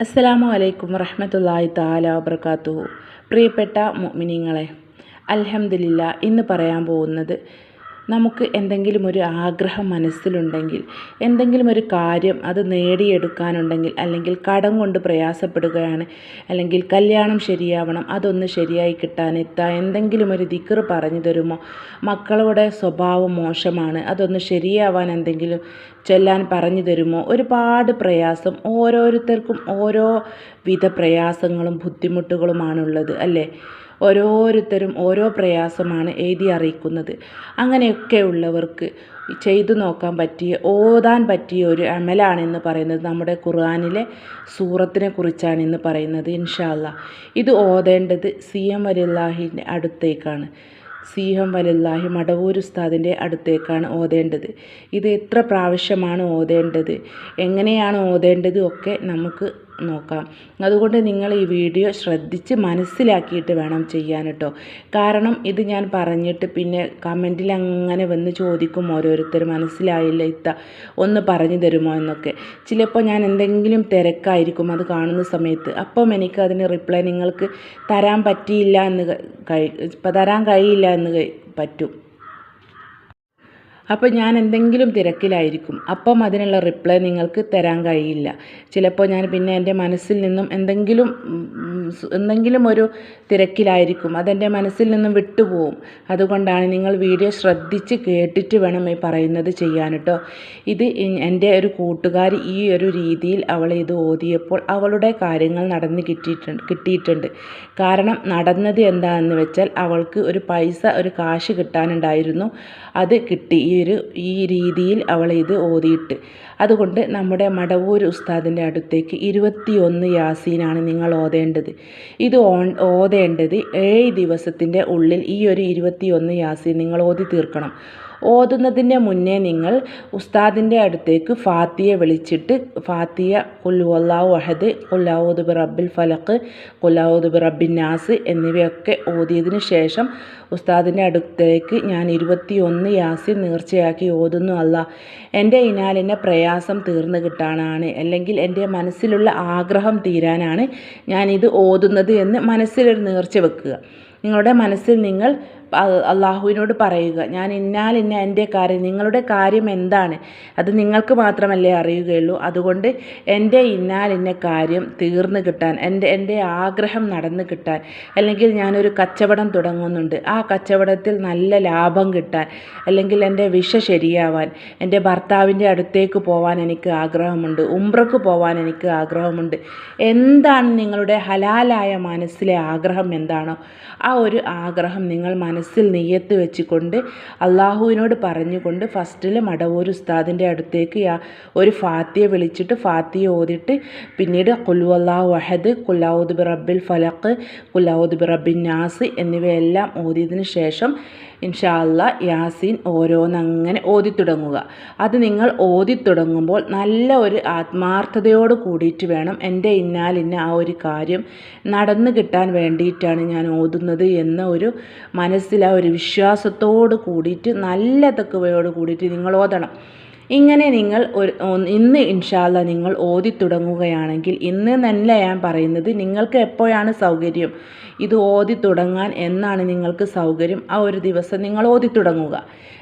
അസ്സലാമു അലൈക്കും വറഹമത്തല്ലാഹി താല വബർക്കാത്തു പ്രിയപ്പെട്ട മുഅ്മിനീങ്ങളെ അൽഹംദുലില്ല ഇന്ന് പറയാൻ പോകുന്നത് നമുക്ക് എന്തെങ്കിലും ഒരു ആഗ്രഹം മനസ്സിലുണ്ടെങ്കിൽ എന്തെങ്കിലും ഒരു കാര്യം അത് നേടിയെടുക്കാനുണ്ടെങ്കിൽ അല്ലെങ്കിൽ കടം കൊണ്ട് പ്രയാസപ്പെടുകയാണ് അല്ലെങ്കിൽ കല്യാണം ശരിയാവണം അതൊന്ന് ശരിയായി കിട്ടാൻ എന്തെങ്കിലും ഒരു ദിക്കർ പറഞ്ഞു തരുമോ മക്കളുടെ സ്വഭാവം മോശമാണ് അതൊന്ന് ശരിയാവാൻ എന്തെങ്കിലും ചൊല്ലാൻ പറഞ്ഞു തരുമോ ഒരുപാട് പ്രയാസം ഓരോരുത്തർക്കും ഓരോ വിധ പ്രയാസങ്ങളും ബുദ്ധിമുട്ടുകളുമാണുള്ളത് അല്ലേ? ഓരോരുത്തരും ഓരോ പ്രയാസമാണ് എഴുതി അറിയിക്കുന്നത്. അങ്ങനെയൊക്കെ ഉള്ളവർക്ക് ചെയ്തു നോക്കാൻ പറ്റിയ ഓതാൻ പറ്റിയ ഒരു അമലാണെന്ന് പറയുന്നത് നമ്മുടെ ഖുർആാനിലെ സൂറത്തിനെ കുറിച്ചാണ് ഇന്ന് പറയുന്നത് ഇൻഷാല്ല ഇത് ഓതേണ്ടത് സി എം വലില്ലാഹിന്റെ അടുത്തേക്കാണ്. സി എം വലില്ലാഹി മടവൂർ ഉസ്താദിന്റെ അടുത്തേക്കാണ് ഓതേണ്ടത്. ഇത് എത്ര പ്രാവശ്യമാണ് ഓതേണ്ടത്? എങ്ങനെയാണ് ഓതേണ്ടത്? ഒക്കെ നമുക്ക് നോക്കാം. അതുകൊണ്ട് നിങ്ങൾ ഈ വീഡിയോ ശ്രദ്ധിച്ച് മനസ്സിലാക്കിയിട്ട് വേണം ചെയ്യാൻ കേട്ടോ. കാരണം ഇത് ഞാൻ പറഞ്ഞിട്ട് പിന്നെ കമന്റിൽ അങ്ങനെ വന്ന് ചോദിക്കും ഓരോരുത്തർ മനസ്സിലായില്ല ഇത്ത. ഒന്ന് പറഞ്ഞു തരുമോ എന്നൊക്കെ. ചിലപ്പോൾ ഞാൻ എന്തെങ്കിലും തിരക്കായിരിക്കും അത് കാണുന്ന സമയത്ത്. അപ്പം എനിക്ക് അതിന് റിപ്ലൈ നിങ്ങൾക്ക് തരാൻ പറ്റിയില്ല എന്ന് കഴി തരാൻ കഴിയില്ല എന്ന് പറ്റും. അപ്പോൾ ഞാൻ എന്തെങ്കിലും തിരക്കിലായിരിക്കും. അപ്പം അതിനുള്ള റിപ്ലൈ നിങ്ങൾക്ക് തരാൻ കഴിയില്ല. ചിലപ്പോൾ ഞാൻ പിന്നെ എന്റെ മനസ്സിൽ നിന്നും എന്തെങ്കിലും എന്തെങ്കിലും ഒരു തിരക്കിലായിരിക്കും. അതെന്റെ മനസ്സിൽ നിന്നും വിട്ടുപോകും അതുകൊണ്ടാണ് നിങ്ങൾ വീഡിയോ ശ്രദ്ധിച്ച് കേട്ടിട്ട് വേണം ഈ പറയുന്നത് ചെയ്യാൻ കേട്ടോ ഇത് എന്റെ ഒരു കൂട്ടുകാരി ഈ ഒരു രീതിയിൽ അവൾ ഇത് ഓതിയപ്പോൾ അവളുടെ കാര്യങ്ങൾ നടന്ന് കിട്ടിയിട്ടുണ്ട് കിട്ടിയിട്ടുണ്ട്. കാരണം നടന്നത് എന്താണെന്ന് വെച്ചാൽ അവൾക്ക് ഒരു പൈസ ഒരു കാശ് കിട്ടാനുണ്ടായിരുന്നു. അത് കിട്ടി. ഈ ഒരു ഈ രീതിയിൽ അവൾ ഇത് ഓതിയിട്ട്. അതുകൊണ്ട് നമ്മുടെ മടവൂർ ഉസ്താദിന്റെ അടുത്തേക്ക് ഇരുപത്തിയൊന്ന് യാസീനാണ് നിങ്ങൾ ഓതേണ്ടത്. ഇത് ഓതേണ്ടത് ഏഴ് ദിവസത്തിന്റെ ഉള്ളിൽ ഈ ഒരു ഇരുപത്തിയൊന്ന് യാസീൻ നിങ്ങൾ ഓതി തീർക്കണം. ഓതുന്നതിന്റെ മുന്നേ നിങ്ങൾ ഉസ്താദിന്റെ അടുത്തേക്ക് ഫാത്തിയെ വിളിച്ചിട്ട് ഫാത്തിയ കുല്ലുവല്ലാഹു അഹദ് കുല്ലാവുദ് ബി റബ്ബിൽ ഫലക്ക് കുല്ലാവുദ് റബ്ബിൻ നാസ് എന്നിവയൊക്കെ ഓതിയതിന് ശേഷം ഉസ്താദിന്റെ അടുത്തേക്ക് ഞാൻ ഇരുപത്തിയൊന്ന് യാസിൻ നേർച്ചയാക്കി ഓതുന്നു അല്ല എന്റെ ഇനാലിന്റെ പ്രയാസം തീർന്നു കിട്ടാനാണ്. അല്ലെങ്കിൽ എന്റെ മനസ്സിലുള്ള ആഗ്രഹം തീരാനാണ് ഞാനിത് ഓതുന്നത് എന്ന് മനസ്സിലൊരു നേർച്ച വെക്കുക. നിങ്ങളുടെ മനസ്സിൽ നിങ്ങൾ അള്ളാഹുവിനോട് പറയുക ഞാൻ ഇന്നാൽ ഇന്ന എന്റെ കാര്യം നിങ്ങളുടെ കാര്യം എന്താണ്? അത് നിങ്ങൾക്ക് മാത്രമല്ലേ അറിയുകയുള്ളൂ. അതുകൊണ്ട് എന്റെ ഇന്നാൽ ഇന്ന കാര്യം തീർന്നു കിട്ടാൻ എന്റെ എന്റെ ആഗ്രഹം നടന്നു കിട്ടാൻ അല്ലെങ്കിൽ ഞാനൊരു കച്ചവടം തുടങ്ങുന്നുണ്ട്. ആ കച്ചവടത്തിൽ നല്ല ലാഭം കിട്ടാൻ അല്ലെങ്കിൽ എന്റെ വിഷ ശരിയാവാൻ എന്റെ ഭർത്താവിന്റെ അടുത്തേക്ക് പോവാൻ എനിക്ക് ആഗ്രഹമുണ്ട് ഉംറക്ക് പോവാൻ എനിക്ക് ആഗ്രഹമുണ്ട്. എന്താണ് നിങ്ങളുടെ ഹലാലായ മനസ്സിലെ ആഗ്രഹം എന്താണോ ആ ഒരു ആഗ്രഹം നിങ്ങൾ മനസ്സിൽ നെയ്യത്ത് വെച്ചുകൊണ്ട് അള്ളാഹുവിനോട് പറഞ്ഞുകൊണ്ട് ഫസ്റ്റിൽ മടവൂർ ഉസ്താദിന്റെ അടുത്തേക്ക് ഒരു ഫാത്തിയെ വിളിച്ചിട്ട് ഫാത്തിയെ ഓതിട്ട് പിന്നീട് കുൽവല്ലാഹു അഹദ് കുല്ലാവുദ് ബി റബ്ബിൽ ഫലക്ക് കുല്ലാവുദ് ബി നാസ് എന്നിവയെല്ലാം ഓതിയതിന് ശേഷം ഇൻഷാ അല്ല യാസീൻ ഓരോന്നങ്ങനെ ഓതി തുടങ്ങുക. അത് നിങ്ങൾ ഓതി തുടങ്ങുമ്പോൾ നല്ല ഒരു ആത്മാർത്ഥതയോട് കൂടിയിട്ട് വേണം എന്റെ ഇന്നാലിന്ന ആ ഒരു കാര്യം നടന്നു കിട്ടാൻ വേണ്ടിയിട്ടാണ് ഞാൻ ഓതുന്നത് എന്ന ഒരു മനസ്സിൽ ആ ഒരു വിശ്വാസത്തോട് കൂടിയിട്ട് നല്ല തെക്കുവയോട് കൂടിയിട്ട് നിങ്ങൾ ഓതണം. ഇങ്ങനെ നിങ്ങൾ ഒരു ഇന്ന് ഇൻഷാല്ല നിങ്ങൾ ഓതി തുടങ്ങുകയാണെങ്കിൽ ഇന്ന് തന്നെ ഞാൻ പറയുന്നത് നിങ്ങൾക്ക് എപ്പോഴാണ് സൗകര്യം? ഇത് ഓതി തുടങ്ങാൻ എന്നാണ് നിങ്ങൾക്ക് സൗകര്യം? ആ ഒരു ദിവസം നിങ്ങൾ ഓതി തുടങ്ങുക.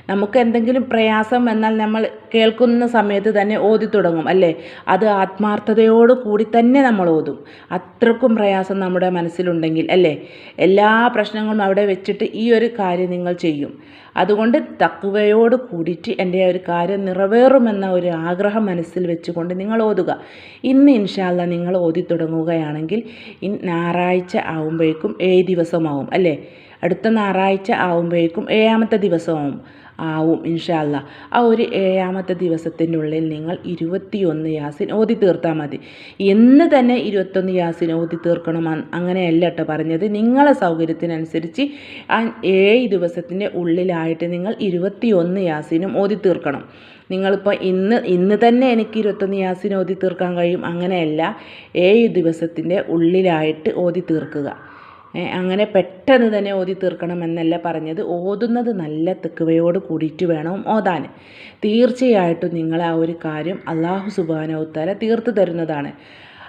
നമുക്ക് എന്തെങ്കിലും പ്രയാസം എന്നാൽ നമ്മൾ കേൾക്കുന്ന സമയത്ത് തന്നെ ഓതി തുടങ്ങും അല്ലേ? അത് ആത്മാർത്ഥതയോട് കൂടി തന്നെ നമ്മൾ ഓതും. അത്രക്കും പ്രയാസം നമ്മുടെ മനസ്സിലുണ്ടെങ്കിൽ അല്ലേ? എല്ലാ പ്രശ്നങ്ങളും അവിടെ വെച്ചിട്ട് ഈ ഒരു കാര്യം നിങ്ങൾ ചെയ്യും. അതുകൊണ്ട് തക്കുവയോട് കൂടിയിട്ട് എന്റെ ഒരു കാര്യം നിറവേറുമെന്ന ഒരു ആഗ്രഹം മനസ്സിൽ വെച്ചുകൊണ്ട് നിങ്ങൾ ഓതുക. ഇന്ന് ഇൻഷാല്ല നിങ്ങൾ ഓതി തുടങ്ങുകയാണെങ്കിൽ ഇൻ ഞായറാഴ്ച ആവുമ്പോഴേക്കും ഏഴ് ദിവസമാവും അല്ലേ? അടുത്ത ഞായറാഴ്ച ആവുമ്പോഴേക്കും ഏഴാമത്തെ ദിവസമാവും. ആവും ഇൻഷാല്ല ആ ഒരു ഏഴാമത്തെ ദിവസത്തിനുള്ളിൽ നിങ്ങൾ ഇരുപത്തിയൊന്ന് യാസിൻ ഓതി തീർത്താൽ മതി. എന്ന് തന്നെ ഇരുപത്തൊന്ന് യാസിൻ ഓതി തീർക്കണം അങ്ങനെയല്ല കേട്ടോ പറഞ്ഞത്. നിങ്ങളെ സൗകര്യത്തിനനുസരിച്ച് ആ ഏഴ് ദിവസത്തിന്റെ ഉള്ളിലായിട്ട് നിങ്ങൾ ഇരുപത്തിയൊന്ന് യാസിനും ഓതി തീർക്കണം. നിങ്ങളിപ്പോൾ ഇന്ന് ഇന്ന് തന്നെ എനിക്ക് ഇരുപത്തൊന്ന് യാസിന് ഓതി തീർക്കാൻ കഴിയും. അങ്ങനെയല്ല. ഏഴ് ദിവസത്തിന്റെ ഉള്ളിലായിട്ട് ഓതി തീർക്കുക. അങ്ങനെ പെട്ടെന്ന് തന്നെ ഓതി തീർക്കണം എന്നല്ല പറഞ്ഞത്. ഓതുന്നത് നല്ല തെക്കുവയോട് കൂടിയിട്ട് വേണം ഓതാൻ. തീർച്ചയായിട്ടും നിങ്ങൾ ആ ഒരു കാര്യം അള്ളാഹു സുബാനവുത്താല തീർത്തു തരുന്നതാണ്.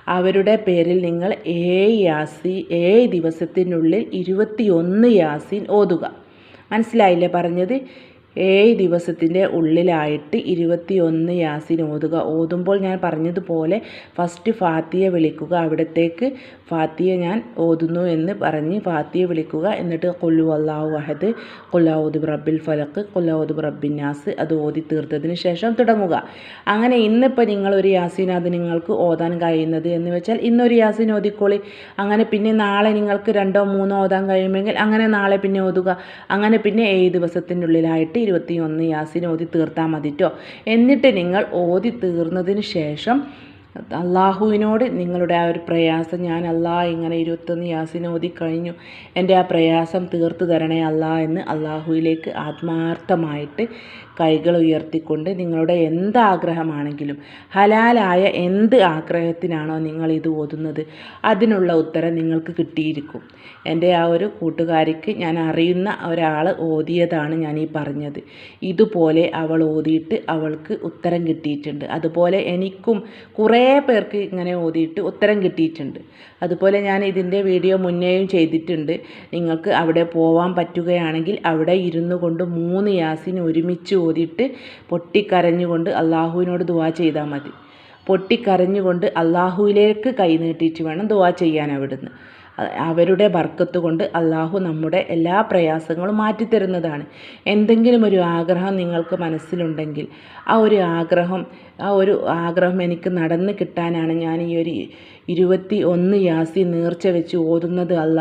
അവരുടെ പേരിൽ നിങ്ങൾ ഏ യാസി ഏഴ് ദിവസത്തിനുള്ളിൽ ഇരുപത്തിയൊന്ന് യാസിൻ ഓതുക. മനസ്സിലായില്ലേ പറഞ്ഞത്? ഏഴ് ദിവസത്തിന്റെ ഉള്ളിലായിട്ട് ഇരുപത്തിയൊന്ന് യാസിൻ ഓതുക. ഓതുമ്പോൾ ഞാൻ പറഞ്ഞതുപോലെ ഫസ്റ്റ് ഫാത്തിയെ വിളിക്കുക. അവിടത്തേക്ക് ഫാത്തിയെ ഞാൻ ഓതുന്നു എന്ന് പറഞ്ഞ് ഫാത്തിയെ വിളിക്കുക. എന്നിട്ട് കൊല്ലു അള്ളാഹു അഹദ് കൊല്ലാവുദ് റബ്ബിൽ ഫലക്ക് കൊല്ലാവുദ് റബ്ബിൻ നാസ് അത് ഓതി തീർത്തതിന് ശേഷം തുടങ്ങുക. അങ്ങനെ ഇന്നിപ്പോൾ നിങ്ങളൊരു യാസീൻ അത് നിങ്ങൾക്ക് ഓതാൻ കഴിയുന്നത് എന്ന് വെച്ചാൽ ഇന്നൊരു യാസിൻ ഓതിക്കോളി. അങ്ങനെ പിന്നെ നാളെ നിങ്ങൾക്ക് രണ്ടോ മൂന്നോ ഓതാൻ കഴിയുമെങ്കിൽ അങ്ങനെ നാളെ പിന്നെ ഓതുക. അങ്ങനെ പിന്നെ ഏഴ് ദിവസത്തിനുള്ളിലായിട്ട് ഇരുപത്തി ഒന്ന് യാസീൻ ഓതി തീർത്താൽ മതിട്ടോ. എന്നിട്ട് നിങ്ങൾ ഓതി തീർന്നതിന് ശേഷം അള്ളാഹുവിനോട് നിങ്ങളുടെ ആ ഒരു പ്രയാസം ഞാൻ അല്ലാ ഇങ്ങനെ ഇരുപത്തൊന്ന് യാസിൻ ഓതി കഴിഞ്ഞു. എന്റെ ആ പ്രയാസം തീർത്തു തരണേ അല്ലാ എന്ന് അള്ളാഹുവിലേക്ക് ആത്മാർത്ഥമായിട്ട് കൈകൾ ഉയർത്തിക്കൊണ്ട് നിങ്ങളുടെ എന്ത് ആഗ്രഹമാണെങ്കിലും ഹലാലായ എന്ത് ആഗ്രഹത്തിനാണോ നിങ്ങൾ ഇത് ഓതുന്നത് അതിനുള്ള ഉത്തരം നിങ്ങൾക്ക് കിട്ടിയിരിക്കും. എന്റെ ആ ഒരു കൂട്ടുകാരിക്ക് ഞാൻ അറിയുന്ന ഒരാൾ ഓതിയതാണ് ഞാൻ ഈ പറഞ്ഞത്. ഇതുപോലെ അവൾ ഓതിയിട്ട് അവൾക്ക് ഉത്തരം കിട്ടിയിട്ടുണ്ട്. അതുപോലെ എനിക്കും കുറേ പേർക്ക് ഇങ്ങനെ ഓതിയിട്ട് ഉത്തരം കിട്ടിയിട്ടുണ്ട്. അതുപോലെ ഞാൻ ഇതിന്റെ വീഡിയോ മുന്നേയും ചെയ്തിട്ടുണ്ട്. നിങ്ങൾക്ക് അവിടെ പോവാൻ പറ്റുകയാണെങ്കിൽ അവിടെ ഇരുന്നു കൊണ്ട് മൂന്ന് യാസിന് ഒരുമിച്ച് ഓതിയിട്ട് പൊട്ടിക്കരഞ്ഞുകൊണ്ട് അള്ളാഹുവിനോട് ദുവാ ചെയ്താൽ മതി. പൊട്ടിക്കരഞ്ഞുകൊണ്ട് അള്ളാഹുവിലേക്ക് കൈനീട്ടിയിട്ട് വേണം ദുവാ ചെയ്യാൻ അവിടുന്ന്. അവരുടെ ബർക്കത്ത് കൊണ്ട് അള്ളാഹു നമ്മുടെ എല്ലാ പ്രയാസങ്ങളും മാറ്റിത്തരുന്നതാണ്. എന്തെങ്കിലും ഒരു ആഗ്രഹം നിങ്ങൾക്ക് മനസ്സിലുണ്ടെങ്കിൽ ആ ഒരു ആഗ്രഹം ആ ഒരു ആഗ്രഹം എനിക്ക് നടന്ന് കിട്ടാനാണ് ഞാൻ ഈ ഒരു ഇരുപത്തി ഒന്ന് യാസീൻ നേർച്ച വെച്ച് ഓതുന്നത് അല്ല.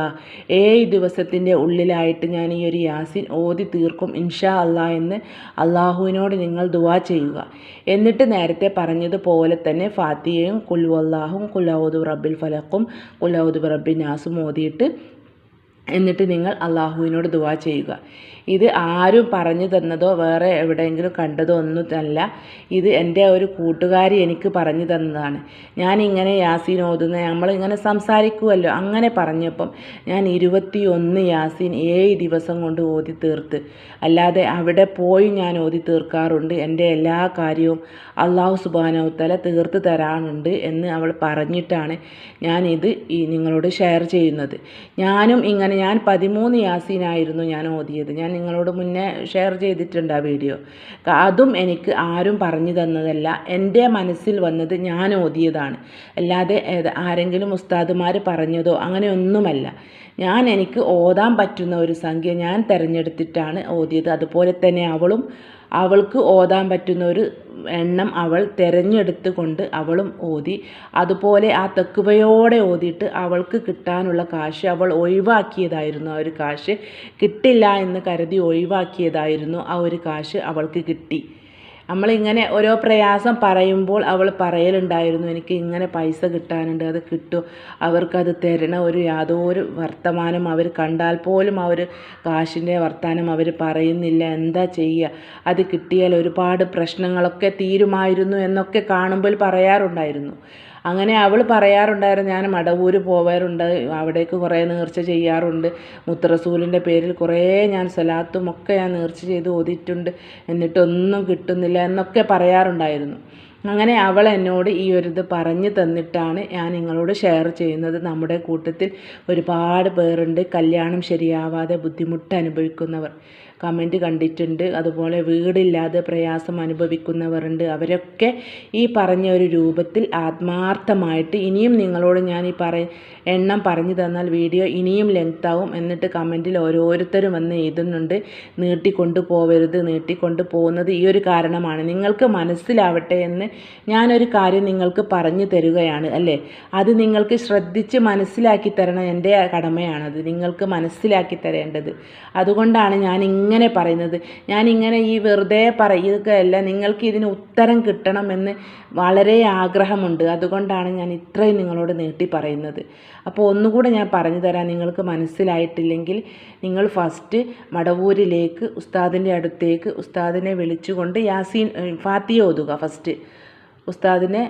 ഏഴ് ദിവസത്തിന്റെ ഉള്ളിലായിട്ട് ഞാൻ ഈ ഒരു യാസിൻ ഓതി തീർക്കും ഇൻഷാ അല്ല എന്ന് അള്ളാഹുവിനോട് നിങ്ങൾ ദുവാ ചെയ്യുക. എന്നിട്ട് നേരത്തെ പറഞ്ഞതുപോലെ തന്നെ ഫാത്തിയയും കുൽവല്ലാഹും കുലൗദു റബ്ബിൽ ഫലക്കും കുലൗദു റബ്ബിൻ നാസും ഓതിയിട്ട് എന്നിട്ട് നിങ്ങൾ അള്ളാഹുവിനോട് ദുവാ ചെയ്യുക. ഇത് ആരും പറഞ്ഞു തന്നതോ വേറെ എവിടെയെങ്കിലും കണ്ടതോ ഒന്നുമല്ല. ഇത് എന്റെ ഒരു കൂട്ടുകാരി എനിക്ക് പറഞ്ഞു തന്നതാണ്. ഞാൻ ഇങ്ങനെ യാസീൻ ഓതുന്ന നമ്മളിങ്ങനെ സംസാരിക്കുമല്ലോ അങ്ങനെ പറഞ്ഞപ്പം ഞാൻ ഇരുപത്തി ഒന്ന് യാസീൻ ഏഴ് ദിവസം കൊണ്ട് ഓതി തീർത്ത്. അല്ലാതെ അവിടെ പോയി ഞാൻ ഓതി തീർക്കാറുണ്ട്. എന്റെ എല്ലാ കാര്യവും അള്ളാഹു സുബാനോത്തല തീർത്ത് തരാനുണ്ട് എന്ന് അവൾ പറഞ്ഞിട്ടാണ് ഞാനിത് ഈ നിങ്ങളോട് ഷെയർ ചെയ്യുന്നത്. ഞാനും ഇങ്ങനെ ഞാൻ പതിമൂന്ന് യാസീനായിരുന്നു ഞാൻ ഓതിയത്. ഞാൻ നിങ്ങളോട് മുന്നേ ഷെയർ ചെയ്തിട്ടുണ്ട് ആ വീഡിയോ അതും എനിക്ക് ആരും പറഞ്ഞു തന്നതല്ല. എന്റെ മനസ്സിൽ വന്നത് ഞാൻ ഓതിയതാണ്. അല്ലാതെ ആരെങ്കിലും ഉസ്താദുമാർ പറഞ്ഞതോ അങ്ങനെയൊന്നുമല്ല. ഞാൻ എനിക്ക് ഓതാൻ പറ്റുന്ന ഒരു സംഖ്യ ഞാൻ തിരഞ്ഞെടുത്തിട്ടാണ് ഓതിയത്. അതുപോലെ തന്നെ അവളും അവൾക്ക് ഓതാൻ പറ്റുന്ന ഒരു എണ്ണം അവൾ തിരഞ്ഞെടുത്ത് കൊണ്ട് അവളും ഓതി. അതുപോലെ ആ തെക്കുവയോടെ ഓതിയിട്ട് അവൾക്ക് കിട്ടാനുള്ള കാശ് അവൾ ഒഴിവാക്കിയതായിരുന്നു. ആ ഒരു കാശ് കിട്ടില്ല എന്ന് കരുതി ഒഴിവാക്കിയതായിരുന്നു ആ ഒരു കാശ് അവൾക്ക് കിട്ടി. നമ്മളിങ്ങനെ ഓരോ പ്രയാസം പറയുമ്പോൾ അവൾ പറയലുണ്ടായിരുന്നു എനിക്ക് ഇങ്ങനെ പൈസ കിട്ടാനുണ്ട് അത് കിട്ടും. അവർക്കത് തരണ ഒരു യാതൊരു വർത്തമാനം അവർ കണ്ടാൽ പോലും അവർ കാശിന്റെ വർത്തമാനം അവർ പറയുന്നില്ല. എന്താ ചെയ്യുക? അത് കിട്ടിയാൽ ഒരുപാട് പ്രശ്നങ്ങളൊക്കെ തീരുമായിരുന്നു എന്നൊക്കെ കാണുമ്പോൾ പറയാറുണ്ടായിരുന്നു. അങ്ങനെ അവൾ പറയാറുണ്ടായിരുന്നു ഞാൻ മടവൂർ പോവാറുണ്ട് അവിടേക്ക് കുറേ നേർച്ച ചെയ്യാറുണ്ട് മുത്തറസൂലിന്റെ പേരിൽ കുറേ ഞാൻ സ്വലാത്തും ഒക്കെ ഞാൻ നേർച്ച ചെയ്ത് ഓതിയിട്ടുണ്ട് എന്നിട്ടൊന്നും കിട്ടുന്നില്ല എന്നൊക്കെ പറയാറുണ്ടായിരുന്നു. അങ്ങനെ അവൾ എന്നോട് ഈ ഒരു ഇത് പറഞ്ഞു തന്നിട്ടാണ് ഞാൻ നിങ്ങളോട് ഷെയർ ചെയ്യുന്നത്. നമ്മുടെ കൂട്ടത്തിൽ ഒരുപാട് പേരുണ്ട്. കല്യാണം ശരിയാവാതെ ബുദ്ധിമുട്ട് അനുഭവിക്കുന്നവർ. കമന്റ് കണ്ടിട്ടുണ്ട്. അതുപോലെ വീടില്ലാതെ പ്രയാസം അനുഭവിക്കുന്നവരുണ്ട്. അവരൊക്കെ ഈ പറഞ്ഞ ഒരു രൂപത്തിൽ ആത്മാർത്ഥമായിട്ട് ഇനിയും നിങ്ങളോട് ഞാൻ ഈ പറ എണ്ണം പറഞ്ഞു തന്നാൽ വീഡിയോ ഇനിയും ലെങ്ത് ആവും എന്നിട്ട് കമന്റിൽ ഓരോരുത്തരും വന്ന് എഴുതുന്നുണ്ട്. നീട്ടിക്കൊണ്ടു പോവരുത് നീട്ടിക്കൊണ്ട് പോകുന്നത് ഈ ഒരു കാരണമാണ്. നിങ്ങൾക്ക് മനസ്സിലാവട്ടെ എന്ന് ഞാനൊരു കാര്യം നിങ്ങൾക്ക് പറഞ്ഞു തരുകയാണ് അല്ലേ? അത് നിങ്ങൾക്ക് ശ്രദ്ധിച്ച് മനസ്സിലാക്കി തരണം എന്റെ കടമയാണത് നിങ്ങൾക്ക് മനസ്സിലാക്കി തരേണ്ടത്. അതുകൊണ്ടാണ് ഞാൻ ഇങ്ങനെ പറയുന്നത്. ഞാൻ ഇങ്ങനെ ഈ വെറുതെ പറയുകയല്ല നിങ്ങൾക്ക് ഇതിന് ഉത്തരം കിട്ടണമെന്ന് വളരെ ആഗ്രഹമുണ്ട്. അതുകൊണ്ടാണ് ഞാൻ ഇത്രയും നിങ്ങളോട് നീട്ടി പറയുന്നത്. അപ്പോൾ ഒന്നുകൂടെ ഞാൻ പറഞ്ഞു തരാം നിങ്ങൾക്ക് മനസ്സിലായിട്ടില്ലെങ്കിൽ നിങ്ങൾ ഫസ്റ്റ് മടവൂരിലേക്ക് ഉസ്താദിന്റെ അടുത്തേക്ക് ഉസ്താദിനെ വിളിച്ചുകൊണ്ട് യാസീൻ ഫാത്തിയ ഓതുക ഫസ്റ്റ്. ഉസ്താദിനെ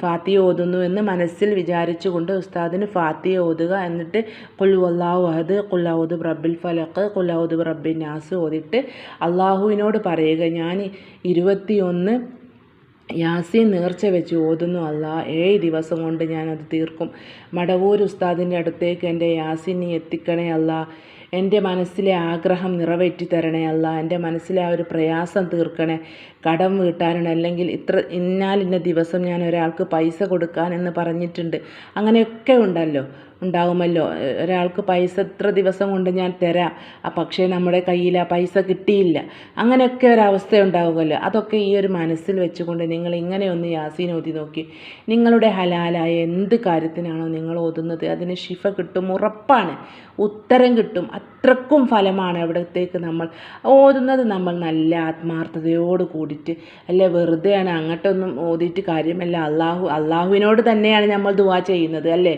ഫാത്തി ഓതുന്നു എന്ന് മനസ്സിൽ വിചാരിച്ചുകൊണ്ട് ഉസ്താദിന് ഫാത്തി ഓതുക എന്നിട്ട് കൊല്ലുവല്ലാഹു അഹദ് കുല്ലാവുദ് റബ്ബിൽ ഫലക്ക് കുല്ലാവുദ് റബ്ബിൻ നാസ് ഓതിട്ട് അള്ളാഹുവിനോട് പറയുക ഞാൻ ഇരുപത്തിയൊന്ന് യാസീൻ നേർച്ച വെച്ച് ഓതുന്നു അല്ല ഏഴ് ദിവസം കൊണ്ട് ഞാനത് തീർക്കും. മടവൂർ ഉസ്താദിന്റെ അടുത്തേക്ക് എന്റെ യാസീൻ നീ എത്തിക്കണേ അല്ല എന്റെ മനസ്സിലെ ആഗ്രഹം നിറവേറ്റി തരണേ അല്ല. എന്റെ മനസ്സിലെ ആ ഒരു പ്രയാസം തീർക്കണേ. കടം വീട്ടാനാണ്. അല്ലെങ്കിൽ ഇത്ര ഇന്നാലിന്ന ദിവസം ഞാൻ ഒരാൾക്ക് പൈസ കൊടുക്കാനെന്ന് പറഞ്ഞിട്ടുണ്ട്. അങ്ങനെയൊക്കെ ഉണ്ടല്ലോ. ഉണ്ടാകുമല്ലോ ഒരാൾക്ക് പൈസ ഇത്ര ദിവസം കൊണ്ട് ഞാൻ തരാം. പക്ഷേ നമ്മുടെ കയ്യിൽ ആ പൈസ കിട്ടിയില്ല. അങ്ങനെയൊക്കെ ഒരവസ്ഥ ഉണ്ടാവുമല്ലോ. അതൊക്കെ ഈ ഒരു മനസ്സിൽ വെച്ചുകൊണ്ട് നിങ്ങൾ ഇങ്ങനെ ഒന്ന് യാസീൻ ഓതി നോക്കി. നിങ്ങളുടെ ഹലാലായ എന്ത് കാര്യത്തിനാണോ നിങ്ങൾ ഓതുന്നത്? അതിന് ശിഫ കിട്ടും ഉറപ്പാണ്. ഉത്തരം കിട്ടും. അത്രക്കും ഫലമാണ് അവിടത്തേക്ക് നമ്മൾ ഓതുന്നത്. നമ്മൾ നല്ല ആത്മാർത്ഥതയോട് കൂടിയിട്ട് അല്ലെ വെറുതെയാണ് അങ്ങോട്ടൊന്നും ഓതിയിട്ട് കാര്യമല്ല. അള്ളാഹു അള്ളാഹുവിനോട് തന്നെയാണ് നമ്മൾ ദുവാ ചെയ്യുന്നത് അല്ലേ?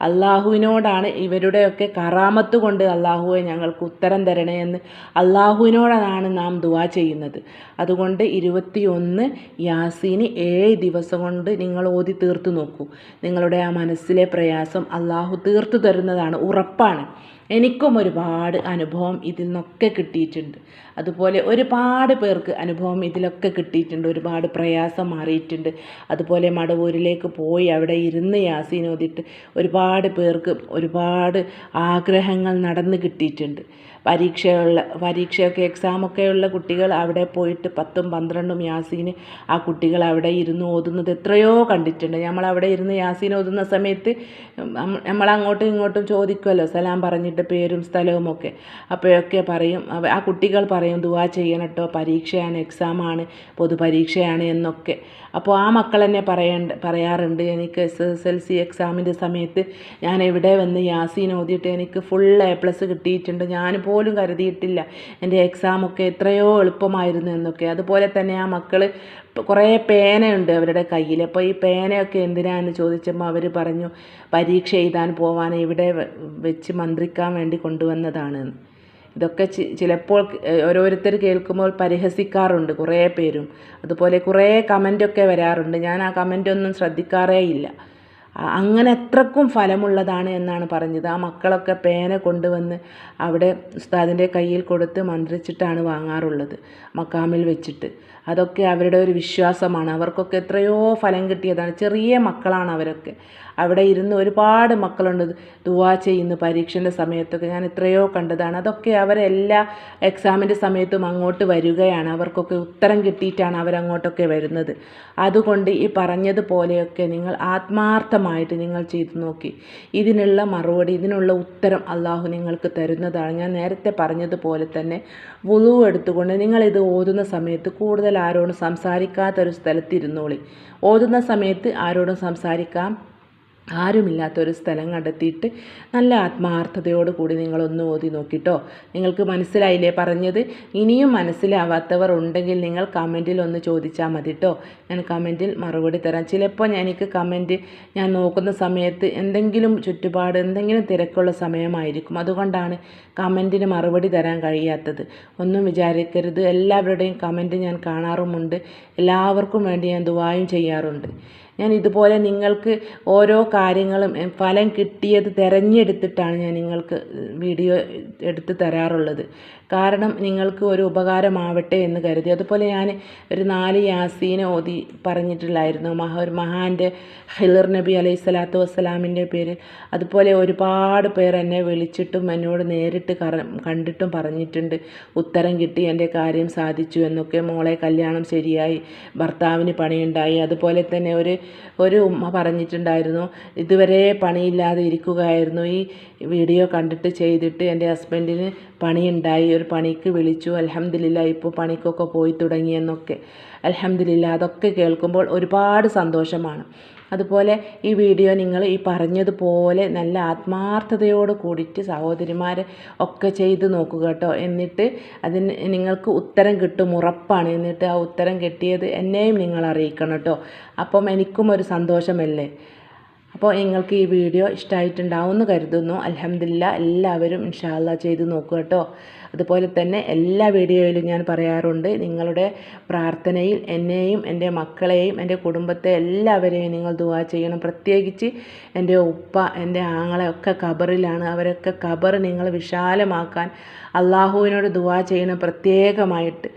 അള്ളാഹുവിനോടാണ് ഇവരുടെയൊക്കെ കറാമത്ത് കൊണ്ട് അള്ളാഹുവെ ഞങ്ങൾക്ക് ഉത്തരം തരണേ എന്ന് അള്ളാഹുവിനോടാണ് നാം ദുവാ ചെയ്യുന്നത്. അതുകൊണ്ട് ഇരുപത്തിയൊന്ന് യാസീന് ഏഴ് ദിവസം കൊണ്ട് നിങ്ങൾ ഓതി തീർത്തു നോക്കൂ. നിങ്ങളുടെ ആ മനസ്സിലെ പ്രയാസം അള്ളാഹു തീർത്തു തരുന്നതാണ്. ഉറപ്പാണ്. എനിക്കും ഒരുപാട് അനുഭവം ഇതിൽ നിന്നൊക്കെ കിട്ടിയിട്ടുണ്ട്. അതുപോലെ ഒരുപാട് പേർക്ക് അനുഭവം ഇതിലൊക്കെ കിട്ടിയിട്ടുണ്ട്. ഒരുപാട് പ്രയാസം മാറിയിട്ടുണ്ട്. അതുപോലെ മടവൂരിലേക്ക് പോയി അവിടെ ഇരുന്ന് യാസീൻ ഓതിട്ട് ഒരുപാട് പേർക്ക് ഒരുപാട് ആഗ്രഹങ്ങൾ നടന്ന് കിട്ടിയിട്ടുണ്ട്. പരീക്ഷയുള്ള പരീക്ഷയൊക്കെ എക്സാമൊക്കെ ഉള്ള കുട്ടികൾ അവിടെ പോയിട്ട് പത്തും പന്ത്രണ്ടും യാസീന് ആ കുട്ടികൾ അവിടെ ഇരുന്ന് ഓതുന്നത് എത്രയോ കണ്ടിട്ടുണ്ട്. നമ്മൾ അവിടെ ഇരുന്ന് യാസീൻ ഓതുന്ന സമയത്ത് നമ്മൾ അങ്ങോട്ടും ഇങ്ങോട്ടും ചോദിക്കുമല്ലോ സലാം പറഞ്ഞിട്ട് പേരും സ്ഥലവും ഒക്കെ. അപ്പോഴൊക്കെ പറയും ആ കുട്ടികൾ പറയും ദുവാ ചെയ്യണം കേട്ടോ പരീക്ഷയാണ് എക്സാമാണ് പൊതുപരീക്ഷയാണ് എന്നൊക്കെ. അപ്പോൾ ആ മക്കൾ തന്നെ പറയേണ്ട പറയാറുണ്ട് എനിക്ക് എസ് എസ് എൽ സി എക്സാമിന്റെ സമയത്ത് ഞാൻ എവിടെ വന്ന് യാസീൻ ഓതിയിട്ട് എനിക്ക് ഫുൾ എ പ്ലസ് കിട്ടിയിട്ടുണ്ട് ഞാൻ പോലും കരുതിയിട്ടില്ല എന്റെ എക്സാമൊക്കെ എത്രയോ എളുപ്പമായിരുന്നു എന്നൊക്കെ. അതുപോലെ തന്നെ ആ മക്കൾ കുറേ പേനയുണ്ട് അവരുടെ കയ്യിൽ. അപ്പോൾ ഈ പേനയൊക്കെ എന്തിനാന്ന് ചോദിച്ചപ്പോൾ അവർ പറഞ്ഞു പരീക്ഷ എഴുതാൻ പോവാൻ ഇവിടെ വെച്ച് മന്ത്രിക്കാൻ വേണ്ടി കൊണ്ടുവന്നതാണ് ഇതൊക്കെ ചിലപ്പോൾ ഓരോരുത്തർ കേൾക്കുമ്പോൾ പരിഹസിക്കാറുണ്ട് കുറേ പേരും. അതുപോലെ കുറേ കമന്റൊക്കെ വരാറുണ്ട്. ഞാൻ ആ കമന്റൊന്നും ശ്രദ്ധിക്കാറേ ഇല്ല. അങ്ങനെ അത്രക്കും ഫലമുള്ളതാണ് എന്നാണ് പറഞ്ഞത്. ആ മക്കളൊക്കെ പേന കൊണ്ടുവന്ന് അവിടെ ഉസ്താദിന്റെ കയ്യിൽ കൊടുത്ത് മന്ത്രിച്ചിട്ടാണ് വാങ്ങാറുള്ളത് മക്കാമിൽ വെച്ചിട്ട്. അതൊക്കെ അവരുടെ ഒരു വിശ്വാസമാണ്. അവർക്കൊക്കെ എത്രയോ ഫലം കിട്ടിയതാണ്. ചെറിയ മക്കളാണ് അവരൊക്കെ. അവിടെ ഇരുന്ന് ഒരുപാട് മക്കളുണ്ട്. ദുവാ ചെയ്യുന്നു പരീക്ഷന്റെ സമയത്തൊക്കെ. ഞാൻ എത്രയോ കണ്ടതാണ്. അതൊക്കെ അവരെല്ലാ എക്സാമിന്റെ സമയത്തും അങ്ങോട്ട് വരികയാണ്. അവർക്കൊക്കെ ഉത്തരം കിട്ടിയിട്ടാണ് അവരങ്ങോട്ടൊക്കെ വരുന്നത്. അതുകൊണ്ട് ഈ പറഞ്ഞതുപോലെയൊക്കെ നിങ്ങൾ ആത്മാർത്ഥമായിട്ട് നിങ്ങൾ ചെയ്തു നോക്കി. ഇതിനുള്ള മറുപടി ഇതിനുള്ള ഉത്തരം അള്ളാഹു നിങ്ങൾക്ക് തരുന്നതാണ്. ഞാൻ നേരത്തെ പറഞ്ഞതുപോലെ തന്നെ വുളു എടുത്തുകൊണ്ട് നിങ്ങളിത് ഓതുന്ന സമയത്ത് കൂടുതൽ ആരോടും സംസാരിക്കാത്തൊരു സ്ഥലത്തിരുന്നോളി. ഓതുന്ന സമയത്ത് ആരോടും സംസാരിക്കാം. ആരുമില്ലാത്തൊരു സ്ഥലം കണ്ടെത്തിയിട്ട് നല്ല ആത്മാർത്ഥതയോട് കൂടി നിങ്ങളൊന്ന് ഓതി നോക്കിട്ടോ. നിങ്ങൾക്ക് മനസ്സിലായില്ലേ പറഞ്ഞത്? ഇനിയും മനസ്സിലാവാത്തവർ ഉണ്ടെങ്കിൽ നിങ്ങൾ കമന്റിൽ ഒന്ന് ചോദിച്ചാൽ മതി കേട്ടോ ഞാൻ കമന്റിൽ മറുപടി തരാം. ചിലപ്പോൾ എനിക്ക് കമന്റ് ഞാൻ നോക്കുന്ന സമയത്ത് എന്തെങ്കിലും ചുറ്റുപാട് എന്തെങ്കിലും തിരക്കുള്ള സമയമായിരിക്കും. അതുകൊണ്ടാണ് കമന്റിന് മറുപടി തരാൻ കഴിയാത്തത്. ഒന്നും വിചാരിക്കരുത്. എല്ലാവരുടെയും കമന്റ് ഞാൻ കാണാറുമുണ്ട്. എല്ലാവർക്കും വേണ്ടി ഞാൻ ദുബായും ചെയ്യാറുണ്ട്. ഞാൻ ഇതുപോലെ നിങ്ങൾക്ക് ഓരോ കാര്യങ്ങളും ഫലം കിട്ടിയത് തിരഞ്ഞെടുത്തിട്ടാണ് ഞാൻ നിങ്ങൾക്ക് വീഡിയോ എടുത്ത് തരാറുള്ളത്. കാരണം നിങ്ങൾക്ക് ഒരു ഉപകാരമാവട്ടെ എന്ന് കരുതി. അതുപോലെ ഞാൻ ഒരു നാല് യാസീനെ ഓതി പറഞ്ഞിട്ടില്ലായിരുന്നു മഹ ഒരു മഹാന്റെ ഹിലർ നബി അലൈഹി സ്വലാത്തു വസ്സലാമിന്റെ പേരിൽ. അതുപോലെ ഒരുപാട് പേർ എന്നെ വിളിച്ചിട്ടും എന്നോട് നേരിട്ട് കണ്ടിട്ടും പറഞ്ഞിട്ടുണ്ട്. ഉത്തരം കിട്ടി എന്റെ കാര്യം സാധിച്ചു എന്നൊക്കെ. മോളെ കല്യാണം ശരിയായി. ഭർത്താവിന് പണിയുണ്ടായി. അതുപോലെ തന്നെ ഒരു ഒരു ഉമ്മ പറഞ്ഞിട്ടുണ്ടായിരുന്നു ഇതുവരെ പണിയില്ലാതെ ഇരിക്കുകയായിരുന്നു. ഈ വീഡിയോ കണ്ടിട്ട് ചെയ്തിട്ട് എന്റെ ഹസ്ബൻഡിന് പണിയുണ്ടായി. ഒരു പണിക്ക് വിളിച്ചു. അലഹമ്മദില്ല ഇപ്പോൾ പണിക്കൊക്കെ പോയി തുടങ്ങിയെന്നൊക്കെ അലഹമ്മദില്ല അതൊക്കെ കേൾക്കുമ്പോൾ ഒരുപാട് സന്തോഷമാണ്. അതുപോലെ ഈ വീഡിയോ നിങ്ങൾ ഈ പറഞ്ഞതുപോലെ നല്ല ആത്മാർത്ഥതയോട് കൂടിയിട്ട് സഹോദരിമാർ ഒക്കെ ചെയ്ത് നോക്കുക കേട്ടോ. എന്നിട്ട് അതിന് നിങ്ങൾക്ക് ഉത്തരം കിട്ടും ഉറപ്പാണ്. എന്നിട്ട് ആ ഉത്തരം കിട്ടിയത് എന്നെയും നിങ്ങൾ അറിയിക്കണം കേട്ടോ. അപ്പം എനിക്കും ഒരു സന്തോഷമല്ലേ? അപ്പോൾ നിങ്ങൾക്ക് ഈ വീഡിയോ ഇഷ്ടമായിട്ടുണ്ടാവുമെന്ന് കരുതുന്നു. അലഹമില്ല എല്ലാവരും ഇൻഷാല്ല ചെയ്ത് നോക്കുക കേട്ടോ. അതുപോലെ തന്നെ എല്ലാ വീഡിയോയിലും ഞാൻ പറയാറുണ്ട് നിങ്ങളുടെ പ്രാർത്ഥനയിൽ എന്നെയും എന്റെ മക്കളെയും എന്റെ കുടുംബത്തെ എല്ലാവരെയും നിങ്ങൾ ദുവാ ചെയ്യണം. പ്രത്യേകിച്ച് എന്റെ ഉപ്പ എന്റെ ആങ്ങളെ ഒക്കെ ഖബറിലാണ്. അവരൊക്കെ ഖബർ നിങ്ങൾ വിശാലമാക്കാൻ അള്ളാഹുവിനോട് ദുവാ ചെയ്യണം പ്രത്യേകമായിട്ട്.